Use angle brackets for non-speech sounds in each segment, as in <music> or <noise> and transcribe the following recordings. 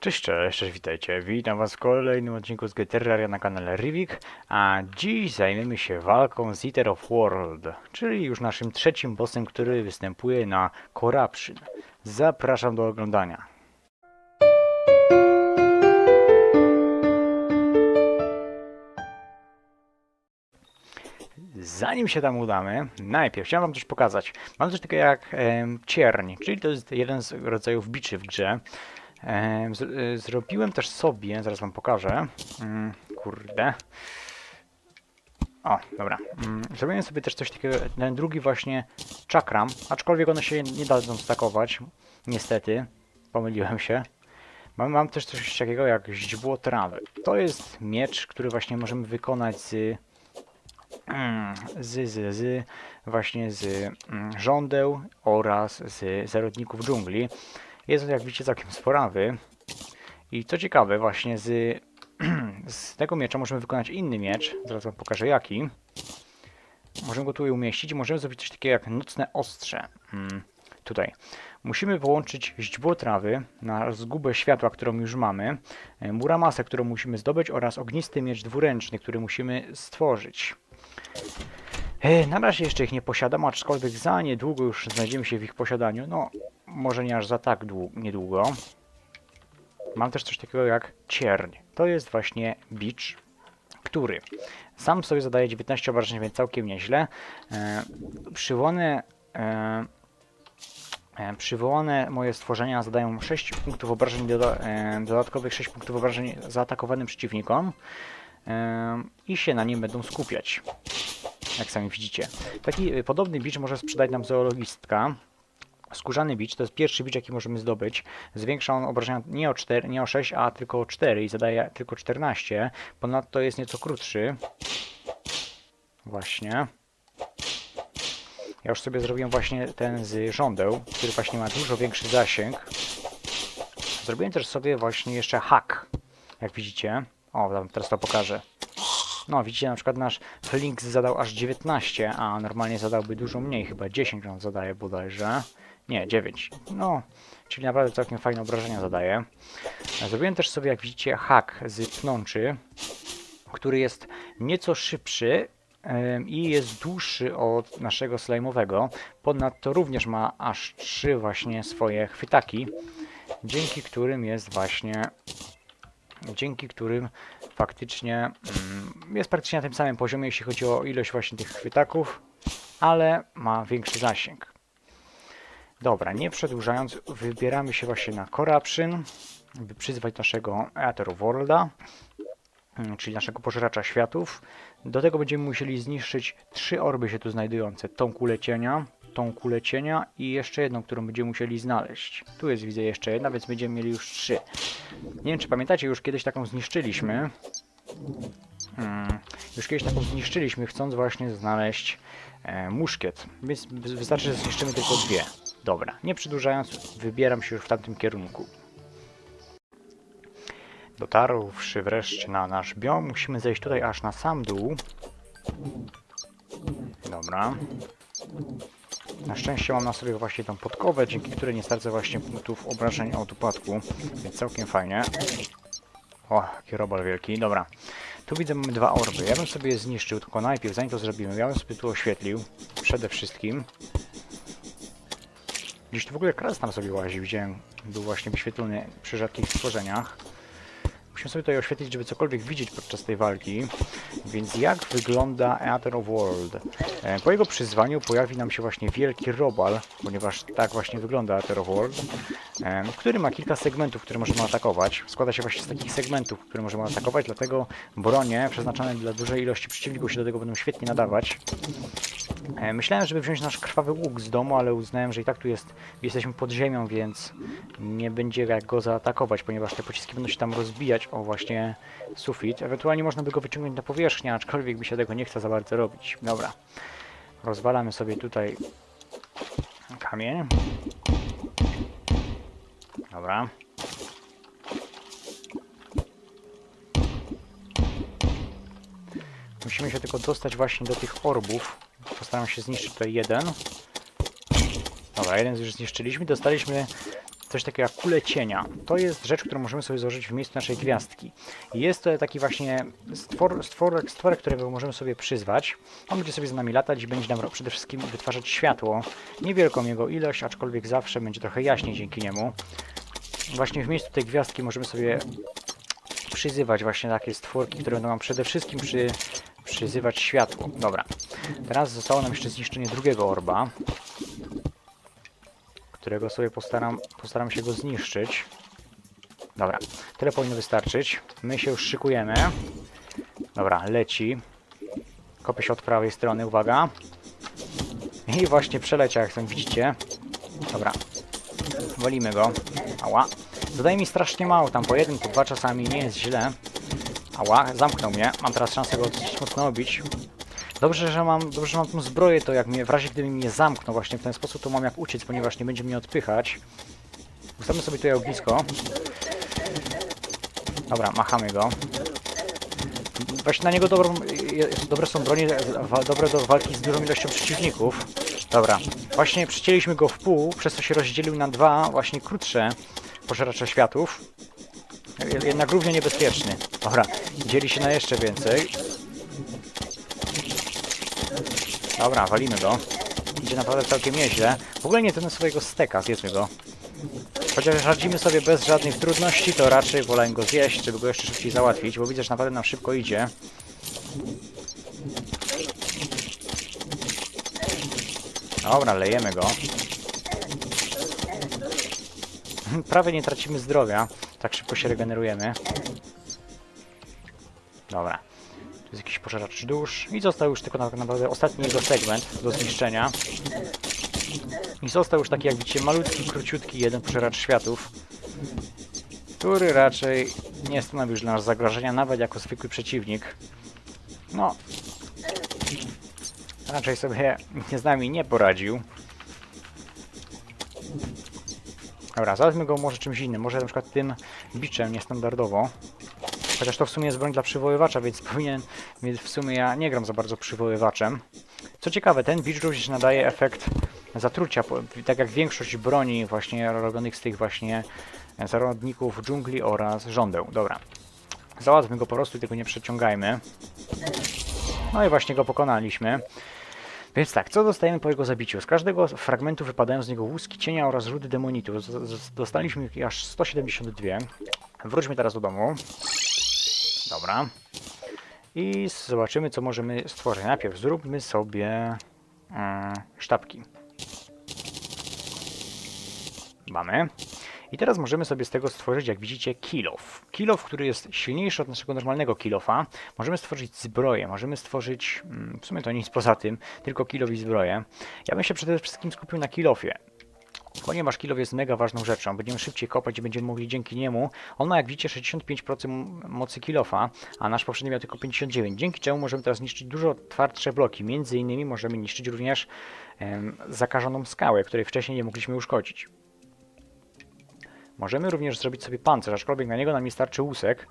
Cześć, cześć, cześć, witajcie. Witam was w kolejnym odcinku z Terraria na kanale Rivik, a dziś zajmiemy się walką z Eater of World, czyli już naszym trzecim bossem, który występuje na Corruption. Zapraszam do oglądania. Zanim się tam udamy, najpierw chciałem wam coś pokazać. Mam coś takiego jak em, cierń, czyli to jest jeden z rodzajów biczy w grze. Y, zrobiłem też sobie, zaraz wam pokażę. Mm, kurde. O, dobra. Mm, zrobiłem sobie też coś takiego, ten drugi właśnie czakram, aczkolwiek one się nie dadzą stakować. Niestety, pomyliłem się. Mam, mam też coś takiego jak źdźbło trawy. To jest miecz, który właśnie możemy wykonać z mm, z, z, z właśnie z żądeł oraz z zarodników dżungli. Jest on jak widzicie całkiem sporawy. I co ciekawe, właśnie z, <clears throat> z tego miecza możemy wykonać inny miecz. Zaraz wam pokażę jaki. Możemy go tutaj umieścić i możemy zrobić coś takiego jak nocne ostrze. Mm, tutaj. Musimy połączyć źdźbło trawy na zgubę światła, którą już mamy, e, muramasę, którą musimy zdobyć oraz ognisty miecz dwuręczny, który musimy stworzyć. E, Na razie jeszcze ich nie posiadam, aczkolwiek za niedługo już znajdziemy się w ich posiadaniu. No, może nie aż za tak dłu- niedługo. Mam też coś takiego jak cierń. To jest właśnie bicz, który sam sobie zadaje 19 obrażeń, więc całkiem nieźle. E, przywołane, e, e, przywołane moje stworzenia zadają 6 punktów obrażeń, doda, e, dodatkowych 6 punktów obrażeń zaatakowanym przeciwnikom e, i się na nim będą skupiać jak sami widzicie. Taki podobny bicz może sprzedać nam zoologistka. Skórzany bicz to jest pierwszy bicz, jaki możemy zdobyć. Zwiększa on obrażenia nie o, 4, nie o 6, a tylko o 4 i zadaje tylko 14. Ponadto jest nieco krótszy. Właśnie. Ja już sobie zrobiłem właśnie ten z żądeł, który właśnie ma dużo większy zasięg. Zrobiłem też sobie właśnie jeszcze hak, jak widzicie. O, teraz to pokażę. No, widzicie, na przykład nasz Flinks zadał aż 19, a normalnie zadałby dużo mniej, chyba 10 on zadaje bodajże. Nie, 9. No, czyli naprawdę całkiem fajne obrażenia zadaje. Zrobiłem też sobie, jak widzicie, hak z pnączy, który jest nieco szybszy i jest dłuższy od naszego slajmowego. Ponadto również ma aż 3 właśnie swoje chwytaki, dzięki którym jest właśnie dzięki którym faktycznie mm, jest praktycznie na tym samym poziomie, jeśli chodzi o ilość właśnie tych chwytaków, ale ma większy zasięg. Dobra, nie przedłużając, wybieramy się właśnie na Corruption, by przyzwać naszego Eater Worlda, mm, czyli naszego pożeracza światów. Do tego będziemy musieli zniszczyć trzy orby się tu znajdujące. Tą kulę cienia, tą kulę cienia i jeszcze jedną, którą będziemy musieli znaleźć. Tu jest, widzę, jeszcze jedna, więc będziemy mieli już trzy. Nie wiem, czy pamiętacie, już kiedyś taką zniszczyliśmy. Hmm, już kiedyś taką zniszczyliśmy, chcąc właśnie znaleźć e, muszkiet. Więc wy- wystarczy, że zniszczymy tylko dwie. Dobra, nie przedłużając, wybieram się już w tamtym kierunku. Dotarłszy wreszcie na nasz biom, musimy zejść tutaj aż na sam dół. Dobra. Na szczęście mam na sobie właśnie tą podkowę, dzięki której nie stracę właśnie punktów obrażeń od upadku, więc całkiem fajnie. O, jaki robal wielki, dobra. Tu widzę mamy dwa orby. Ja bym sobie je zniszczył, tylko najpierw, zanim to zrobimy, ja bym sobie tu oświetlił. Przede wszystkim. Gdzieś tu w ogóle kras tam sobie łazi, widziałem, był właśnie wyświetlony przy rzadkich stworzeniach. Musimy sobie tutaj oświetlić, żeby cokolwiek widzieć podczas tej walki. Więc jak wygląda Eater of World? E, Po jego przyzwaniu pojawi nam się właśnie wielki robal, ponieważ tak właśnie wygląda Eater of World, e, który ma kilka segmentów, które możemy atakować. Składa się właśnie z takich segmentów, które możemy atakować, dlatego bronie przeznaczone dla dużej ilości przeciwników się do tego będą świetnie nadawać. E, Myślałem, żeby wziąć nasz krwawy łuk z domu, ale uznałem, że i tak tu jest, jesteśmy pod ziemią, więc nie będzie jak go zaatakować, ponieważ te pociski będą się tam rozbijać o właśnie sufit. Ewentualnie można by go wyciągnąć na powierzchnię, aczkolwiek mi się tego nie chce za bardzo robić. Dobra. Rozwalamy sobie tutaj kamień. Dobra. Musimy się tylko dostać właśnie do tych orbów. Postaram się zniszczyć tutaj jeden. Dobra, jeden już zniszczyliśmy. Dostaliśmy coś takiego jak kule cienia. To jest rzecz, którą możemy sobie złożyć w miejscu naszej gwiazdki. Jest to taki właśnie stwor, stworek, stworek, którego możemy sobie przyzwać. On będzie sobie z nami latać i będzie nam przede wszystkim wytwarzać światło. Niewielką jego ilość, aczkolwiek zawsze będzie trochę jaśniej dzięki niemu. Właśnie w miejscu tej gwiazdki możemy sobie przyzywać właśnie takie stworki, które będą nam przede wszystkim przy, przyzywać światło. Dobra. Teraz zostało nam jeszcze zniszczenie drugiego orba, którego sobie postaram, postaram się go zniszczyć. Dobra, tyle powinno wystarczyć. My się już szykujemy. Dobra, leci. Kopie się od prawej strony, uwaga. I właśnie przeleciał, jak tam widzicie. Dobra, walimy go. Ała. Dodaje mi strasznie mało, tam po jeden, po dwa czasami, nie jest źle. Ała, zamknął mnie. Mam teraz szansę go dosyć mocno obić. Dobrze, że mam, dobrze, że mam tą zbroję, to jak mnie, w razie gdyby mnie zamknął właśnie w ten sposób, to mam jak uciec, ponieważ nie będzie mnie odpychać. Ustawmy sobie tutaj ognisko. Dobra, machamy go. Właśnie na niego dobrą, dobre są bronie, wa- dobre do walki z dużą ilością przeciwników. Dobra, właśnie przycięliśmy go w pół, przez co się rozdzielił na dwa właśnie krótsze pożeracze światów. Je- Jednak równie niebezpieczny. Dobra, dzieli się na jeszcze więcej. Dobra, walimy go. Idzie naprawdę całkiem nieźle. W ogóle nie ten swojego steka, zjedzmy go. Chociaż radzimy sobie bez żadnych trudności, to raczej wolę go zjeść, żeby go jeszcze szybciej załatwić, bo widzę, że naprawdę nam szybko idzie. Dobra, lejemy go. <laughs> Prawie nie tracimy zdrowia, tak szybko się regenerujemy. Dobra. Tu jest jakiś pożeracz dusz i został już tylko tak naprawdę ostatni jego segment do zniszczenia. I został już taki, jak widzicie, malutki, króciutki jeden pożeracz światów, który raczej nie stanowi już dla nas zagrożenia, nawet jako zwykły przeciwnik. No, raczej sobie z nami nie poradził. Dobra, załatwmy go może czymś innym, może na przykład tym biczem niestandardowo. Chociaż to w sumie jest broń dla przywoływacza, więc <laughs> powinien, więc w sumie ja nie gram za bardzo przywoływaczem. Co ciekawe, ten bicz również nadaje efekt zatrucia, tak jak większość broni właśnie robionych z tych właśnie zarodników dżungli oraz żądeł. Dobra. Załatwmy go po prostu, tylko nie przeciągajmy. No i właśnie go pokonaliśmy. Więc tak, co dostajemy po jego zabiciu? Z każdego fragmentu wypadają z niego łuski cienia oraz rudy demonitu. Dostaliśmy ich aż 172. Wróćmy teraz do domu. Dobra. I zobaczymy, co możemy stworzyć. Najpierw zróbmy sobie mm, sztabki. Mamy. I teraz możemy sobie z tego stworzyć, jak widzicie, kilof. Kilof, który jest silniejszy od naszego normalnego kilofa. Możemy stworzyć zbroję, możemy stworzyć, mm, w sumie to nic poza tym, tylko kilof i zbroję. Ja bym się przede wszystkim skupił na kilofie. Ponieważ kilof jest mega ważną rzeczą, będziemy szybciej kopać i będziemy mogli dzięki niemu. On ma jak widzicie 65% mocy kilofa, a nasz poprzedni miał tylko 59, dzięki czemu możemy teraz niszczyć dużo twardsze bloki. Między innymi możemy niszczyć również em, zakażoną skałę, której wcześniej nie mogliśmy uszkodzić. Możemy również zrobić sobie pancerz, aczkolwiek na niego nam nie starczy łusek.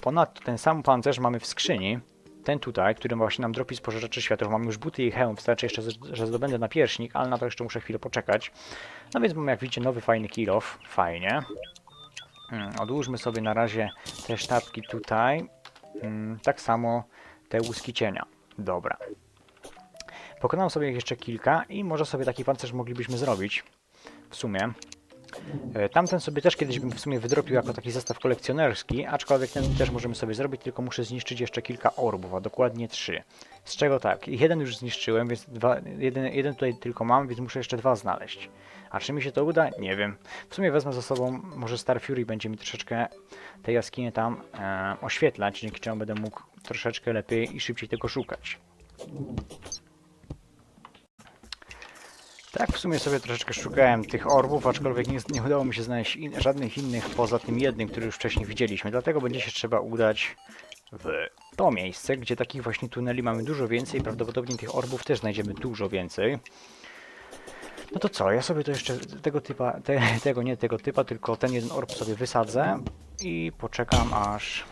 Ponadto ten sam pancerz mamy w skrzyni. Ten tutaj, który właśnie nam dropi z pożerzaczy światów. Mam już buty i hełm, wystarczy jeszcze, że zdobędę napierśnik, ale na to jeszcze muszę chwilę poczekać. No więc mamy jak widzicie nowy fajny kill off. Fajnie. Hmm, odłóżmy sobie na razie te sztabki tutaj. Hmm, tak samo te łuski cienia. Dobra. Pokonam sobie jeszcze kilka i może sobie taki pancerz moglibyśmy zrobić. W sumie. E, Tamten sobie też kiedyś bym w sumie wydropił jako taki zestaw kolekcjonerski, aczkolwiek ten też możemy sobie zrobić, tylko muszę zniszczyć jeszcze kilka orbów, a dokładnie trzy. Z czego tak, jeden już zniszczyłem, więc dwa, jeden, jeden tutaj tylko mam, więc muszę jeszcze dwa znaleźć. A czy mi się to uda? Nie wiem. W sumie wezmę ze sobą, może Star Fury będzie mi troszeczkę te jaskinie tam e, oświetlać, dzięki czemu będę mógł troszeczkę lepiej i szybciej tego szukać. Tak, w sumie sobie troszeczkę szukałem tych orbów, aczkolwiek nie, nie udało mi się znaleźć in, żadnych innych poza tym jednym, który już wcześniej widzieliśmy. Dlatego będzie się trzeba udać w to miejsce, gdzie takich właśnie tuneli mamy dużo więcej. Prawdopodobnie tych orbów też znajdziemy dużo więcej. No to co, ja sobie to jeszcze tego typa, te, tego nie tego typa, tylko ten jeden orb sobie wysadzę i poczekam aż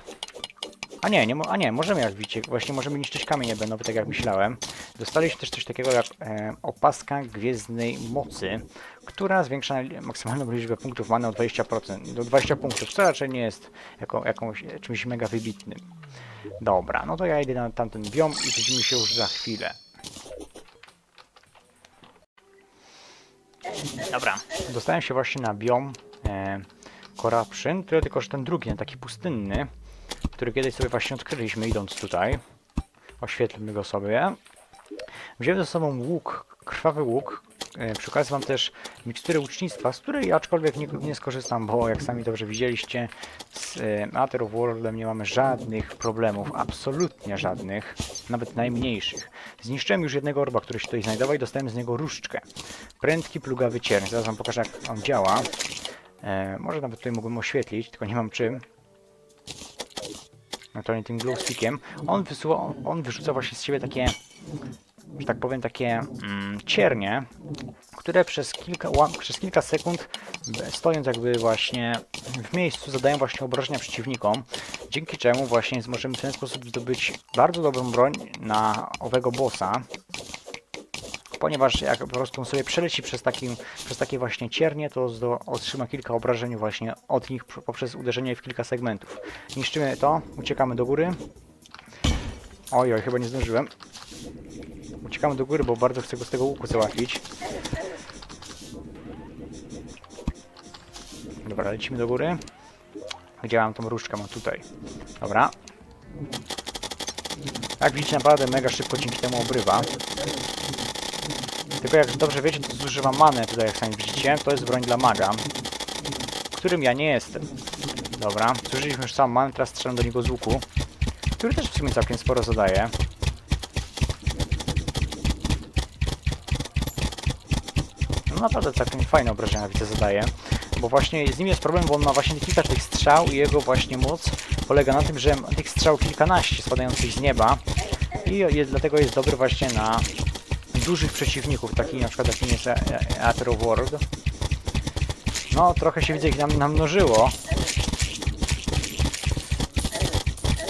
A nie, nie, a nie, możemy jak widzicie, właśnie możemy niszczyć kamienie będą, tak jak myślałem. Dostaliśmy też coś takiego jak e, opaska gwiezdnej mocy, która zwiększa maksymalną liczbę punktów many o 20%, do 20 punktów, co raczej nie jest jako, jakąś, e, czymś mega wybitnym. Dobra, no to ja idę na tamten biom i widzimy się już za chwilę. Dobra, dostałem się właśnie na biom e, Corruption, tyle tylko, że ten drugi, taki pustynny, który kiedyś sobie właśnie odkryliśmy idąc tutaj. Oświetlmy go sobie. Wziąłem ze sobą łuk, krwawy łuk. E, Przy okazji mam też mikstury łucznictwa, z której aczkolwiek nie, nie skorzystam, bo jak sami dobrze widzieliście, z e, Outer Worldem nie mamy żadnych problemów, absolutnie żadnych, nawet najmniejszych. Zniszczyłem już jednego orba, który się tutaj znajdował i dostałem z niego różdżkę. Prędki, plugawy cierń. Zaraz wam pokażę jak on działa. E, może nawet tutaj mógłbym oświetlić, tylko nie mam czym. Ewentualnie tym glowstickiem. On, wysuwa, on, wyrzuca właśnie z siebie takie, że tak powiem, takie mm, ciernie, które przez kilka, przez kilka sekund, b- stojąc jakby właśnie w miejscu, zadają właśnie obrażenia przeciwnikom, dzięki czemu właśnie możemy w ten sposób zdobyć bardzo dobrą broń na owego bossa, ponieważ jak po prostu sobie przeleci przez, przez takie właśnie ciernie, to zdo, otrzyma kilka obrażeń właśnie od nich poprzez uderzenie w kilka segmentów. Niszczymy to, uciekamy do góry. Oj, oj, chyba nie zdążyłem. Uciekamy do góry, bo bardzo chcę go z tego łuku załatwić. Dobra, lecimy do góry. Gdzie mam tą różdżkę? Mam tutaj. Dobra. Jak widzicie, naprawdę mega szybko dzięki temu obrywa. Tylko jak dobrze wiecie, to zużywam manę tutaj, jak sami widzicie. To jest broń dla maga, którym ja nie jestem. Dobra, zużyliśmy już sam manę, teraz strzelam do niego z łuku, który też w sumie całkiem sporo zadaje. No naprawdę całkiem fajne obrażenia widzę zadaje. Bo właśnie z nim jest problem, bo on ma właśnie kilka tych strzał i jego właśnie moc polega na tym, że ma tych strzał kilkanaście spadających z nieba i jest, dlatego jest dobry właśnie na dużych przeciwników, takich na przykład jakim jest Atero World. No, trochę się widzę ich nam namnożyło.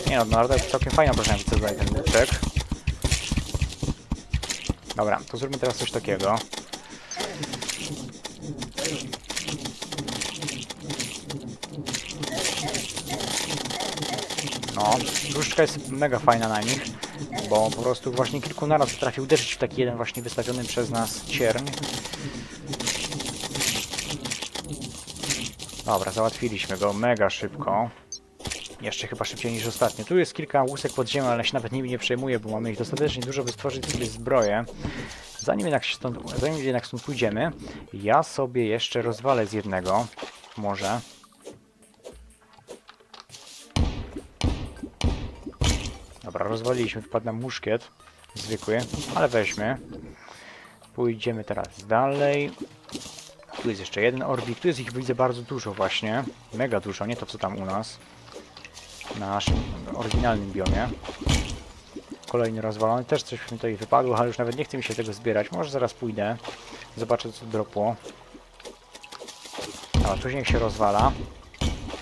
Nie no, naprawdę całkiem fajna obrażenia widzę tutaj ten łuczek. Dobra, to zróbmy teraz coś takiego. No, różdżka jest mega fajna na nich, bo po prostu właśnie kilku naraz potrafi uderzyć w taki jeden właśnie wystawiony przez nas cierń. Dobra, załatwiliśmy go mega szybko. Jeszcze chyba szybciej niż ostatnio. Tu jest kilka łusek pod ziemią, ale się nawet nimi nie przejmuję, bo mamy ich dostatecznie dużo, by stworzyć sobie zbroję. Zanim jednak, stąd, zanim jednak stąd pójdziemy, ja sobie jeszcze rozwalę z jednego. Może. Dobra, rozwaliliśmy, wpadł nam muszkiet. Zwykły, ale weźmy. Pójdziemy teraz dalej. Tu jest jeszcze jeden orbik. Tu jest ich widzę bardzo dużo właśnie. Mega dużo, nie to co tam u nas. Na naszym oryginalnym biomie. Kolejny rozwalony. Też coś mi tutaj wypadło, ale już nawet nie chce mi się tego zbierać. Może zaraz pójdę. Zobaczę co dropło. A, tu niech się rozwala.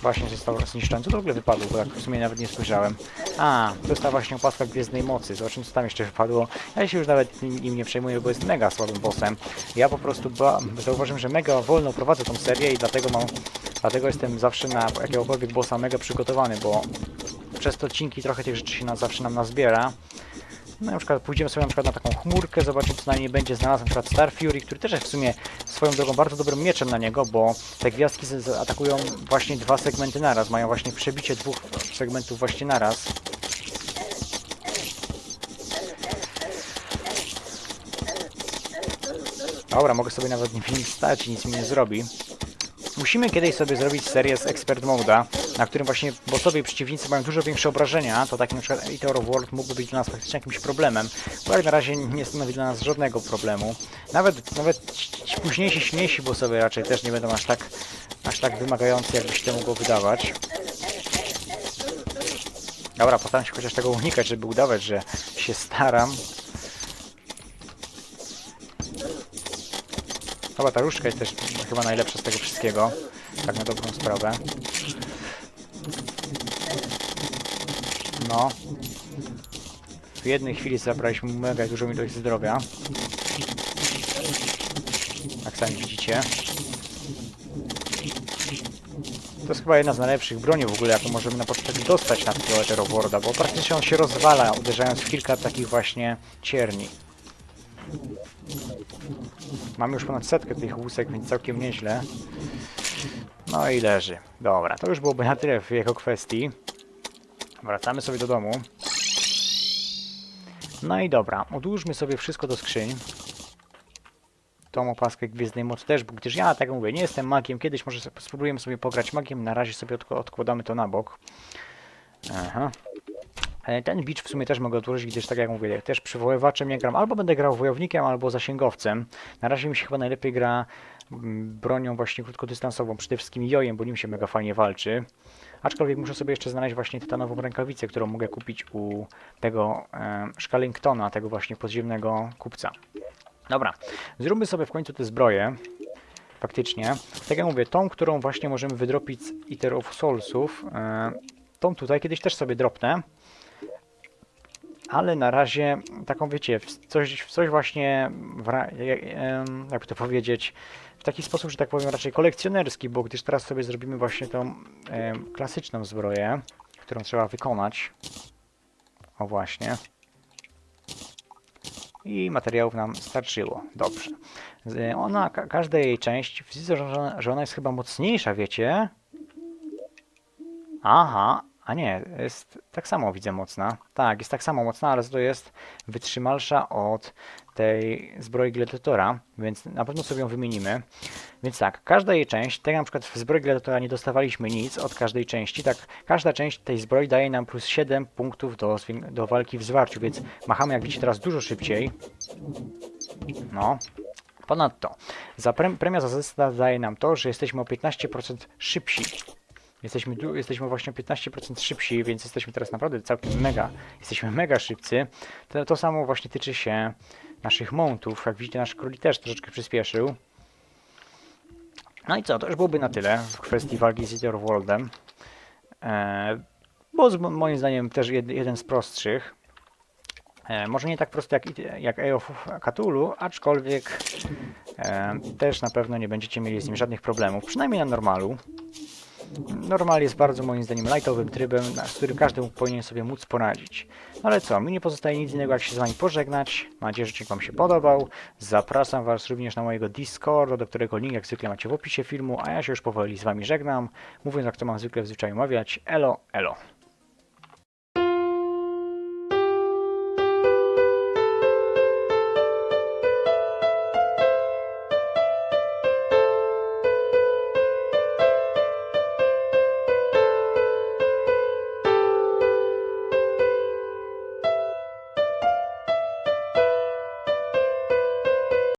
Właśnie został zniszczony. Co to w ogóle wypadło, bo jak w sumie nawet nie spojrzałem. A, to ta właśnie opaska Gwiezdnej Mocy. Zobaczymy co tam jeszcze wypadło. Ja się już nawet nim nie przejmuję, bo jest mega słabym bossem. Ja po prostu zauważyłem, że mega wolno prowadzę tą serię i dlatego mam... Dlatego jestem zawsze na jakiegokolwiek bossa mega przygotowany, bo przez te odcinki trochę tych rzeczy się na, zawsze nam nazbiera. No na przykład pójdziemy sobie na przykład na taką chmurkę, zobaczymy co na niej będzie. Znalazłem na przykład Star Fury, który też jest w sumie swoją drogą bardzo dobrym mieczem na niego, bo te gwiazdki atakują właśnie dwa segmenty naraz. Mają właśnie przebicie dwóch segmentów właśnie naraz. Dobra, mogę sobie nawet nim stać i nic mi nie zrobi. Musimy kiedyś sobie zrobić serię z Expert Moda, na którym właśnie bossowie i przeciwnicy mają dużo większe obrażenia, to taki na przykład Eater of World mógłby być dla nas faktycznie jakimś problemem, bo jak na razie nie stanowi dla nas żadnego problemu. Nawet, nawet ci późniejsi, silniejsi bossowie raczej też nie będą aż tak, aż tak wymagający, jakby się to mogło wydawać. Dobra, postaram się chociaż tego unikać, żeby udawać, że się staram. Chyba ta różdżka jest też chyba najlepsza z tego wszystkiego. Tak na dobrą sprawę. No. W jednej chwili zabraliśmy mega dużą ilość zdrowia. Jak sami widzicie. To jest chyba jedna z najlepszych broni w ogóle, jaką możemy na początek dostać na tego Etherwarda, bo praktycznie on się rozwala, uderzając w kilka takich właśnie cierni. Mam już ponad setkę tych łusek, więc całkiem nieźle. No i leży. Dobra, to już byłoby na tyle w jego kwestii. Wracamy sobie do domu. No i dobra, odłóżmy sobie wszystko do skrzyń. Tą opaskę Gwiezdnej Mocy też, bo gdyż ja, tak mówię, nie jestem magiem. Kiedyś może spróbujemy sobie pograć magiem, na razie sobie odk odkładamy to na bok. Aha. E, Ten bicz w sumie też mogę odłożyć, gdyż tak jak mówię, też przywoływaczem nie gram. Albo będę grał wojownikiem, albo zasięgowcem. Na razie mi się chyba najlepiej gra mm, bronią właśnie krótkodystansową, przede wszystkim jojem, bo nim się mega fajnie walczy. Aczkolwiek muszę sobie jeszcze znaleźć właśnie tytanową rękawicę, którą mogę kupić u tego e, Szkalingtona, tego właśnie podziemnego kupca. Dobra, zróbmy sobie w końcu te zbroje. Faktycznie. Tak jak mówię, tą, którą właśnie możemy wydropić z Eater of Soulsów, e, tą tutaj kiedyś też sobie dropnę. Ale na razie taką wiecie, coś, coś właśnie, w, jakby to powiedzieć, w taki sposób, że tak powiem, raczej kolekcjonerski, bo gdyż teraz sobie zrobimy właśnie tą em, klasyczną zbroję, którą trzeba wykonać. O właśnie. I materiałów nam starczyło. Dobrze. Z- Ona, ka każda jej część, widzę, że ona jest chyba mocniejsza, wiecie? Aha, a nie, jest tak samo widzę mocna. Tak, jest tak samo mocna, ale to jest wytrzymalsza od tej zbroi gladiatora, więc na pewno sobie ją wymienimy. Więc tak, każda jej część, tak jak na przykład w zbroi gladiatora nie dostawaliśmy nic od każdej części, tak każda część tej zbroi daje nam plus 7 punktów do, do walki w zwarciu, więc machamy jak widzicie teraz dużo szybciej. No. Ponadto, za pre premia za zestaw daje nam to, że jesteśmy o 15% szybsi. Jesteśmy, jesteśmy właśnie o 15% szybsi, więc jesteśmy teraz naprawdę całkiem mega. Jesteśmy mega szybcy. To, to samo właśnie tyczy się naszych mountów. Jak widzicie, nasz królik też troszeczkę przyspieszył. No i co, to już byłoby na tyle w kwestii walki z Etherworldem. E, bo z, mo- moim zdaniem też jed, jeden z prostszych. E, może nie tak prosty jak, jak of Cthulhu, aczkolwiek e, też na pewno nie będziecie mieli z nim żadnych problemów, przynajmniej na normalu. Normal jest bardzo moim zdaniem lightowym trybem, z którym każdy powinien sobie móc poradzić. No ale co, mi nie pozostaje nic innego jak się z Wami pożegnać. Mam nadzieję, że odcinek Wam się podobał. Zapraszam Was również na mojego Discorda, do którego link jak zwykle macie w opisie filmu, a ja się już powoli z Wami żegnam. Mówiąc jak to mam zwykle w zwyczaju mawiać, elo, elo.